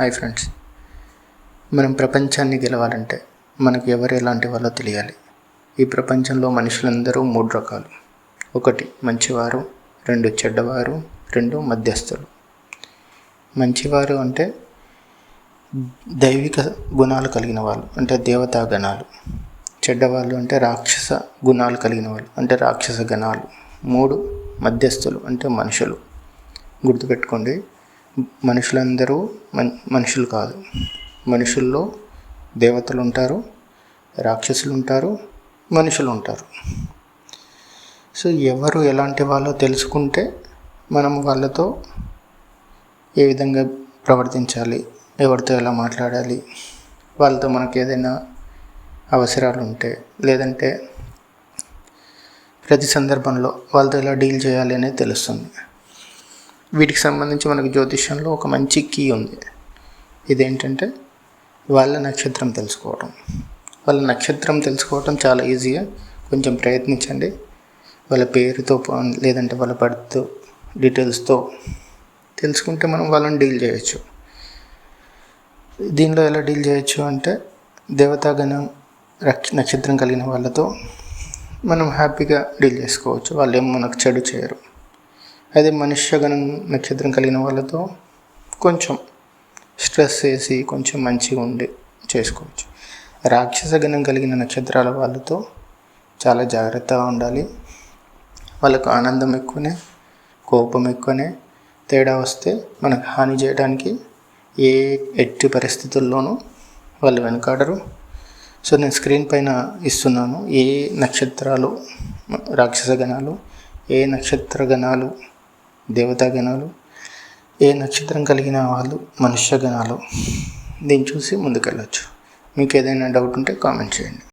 Hi friends మనం ప్రపంచాన్ని గెలవాలంటే మనకు ఎవరు ఎలాంటి వాళ్ళో తెలియాలి. ఈ ప్రపంచంలో మనుషులందరూ మూడు రకాలు. ఒకటి మంచివారు. రెండు చెడ్డవారు. రెండు మధ్యస్థులు. మంచివారు అంటే దైవిక గుణాలు కలిగిన వాళ్ళు అంటే దేవతా గణాలు. చెడ్డవాళ్ళు అంటే రాక్షస గుణాలు కలిగిన వాళ్ళు అంటే రాక్షస గణాలు. మూడు మధ్యస్థులు అంటే మనుషులు. గుర్తుపెట్టుకోండి. మనుషులందరూ మనుషులు కాదు. మనుషుల్లో దేవతలు ఉంటారు రాక్షసులు ఉంటారు మనుషులు ఉంటారు సో ఎవరు ఎలాంటి వాళ్ళో తెలుసుకుంటే మనం వాళ్ళతో ఏ విధంగా ప్రవర్తించాలి ఎవరితో ఎలా మాట్లాడాలి వాళ్ళతో మనకు ఏదైనా అవసరాలు ఉంటే లేదంటే ప్రతి సందర్భంలో వాళ్ళతో ఎలా డీల్ చేయాలి అనేది తెలుస్తుంది. వీటికి సంబంధించి మనకు జ్యోతిష్యంలో ఒక మంచి కీ ఉంది. ఇదేంటంటే వాళ్ళ నక్షత్రం తెలుసుకోవడం. వాళ్ళ నక్షత్రం తెలుసుకోవడం చాలా ఈజీగా కొంచెం ప్రయత్నించండి. వాళ్ళ పేరుతో లేదంటే వాళ్ళ బర్త్ డీటెయిల్స్తో తెలుసుకుంటే మనం వాళ్ళని డీల్ చేయొచ్చు. దీనిలో ఎలా డీల్ చేయొచ్చు అంటే దేవతాగణం నక్షత్రం కలిగిన వాళ్ళతో మనం హ్యాపీగా డీల్ చేసుకోవచ్చు. వాళ్ళు ఏమో మనకు చెడు చేయరు. అదే మనుష్యగణం నక్షత్రం కలిగిన వాళ్ళతో కొంచెం స్ట్రెస్ వేసి కొంచెం మంచిగా ఉండి చేసుకోవచ్చు. రాక్షస గణం కలిగిన నక్షత్రాల వాళ్ళతో చాలా జాగ్రత్తగా ఉండాలి. వాళ్ళకు ఆనందం ఎక్కువనే కోపం ఎక్కువనే తేడా వస్తే మనకు హాని చేయడానికి ఏ ఎట్టి పరిస్థితుల్లోనూ వాళ్ళు వెనకాడరు. సో నేను స్క్రీన్ పైన ఇస్తున్నాను ఏ నక్షత్రాలు రాక్షస గణాలు ఏ నక్షత్ర గణాలు దేవతాగణాలు. ఏ నక్షత్రం కలిగిన వాళ్ళు మనుష్య గణాలు దీన్ని చూసి ముందుకెళ్ళచ్చు. మీకు ఏదైనా డౌట్ ఉంటే కామెంట్ చేయండి.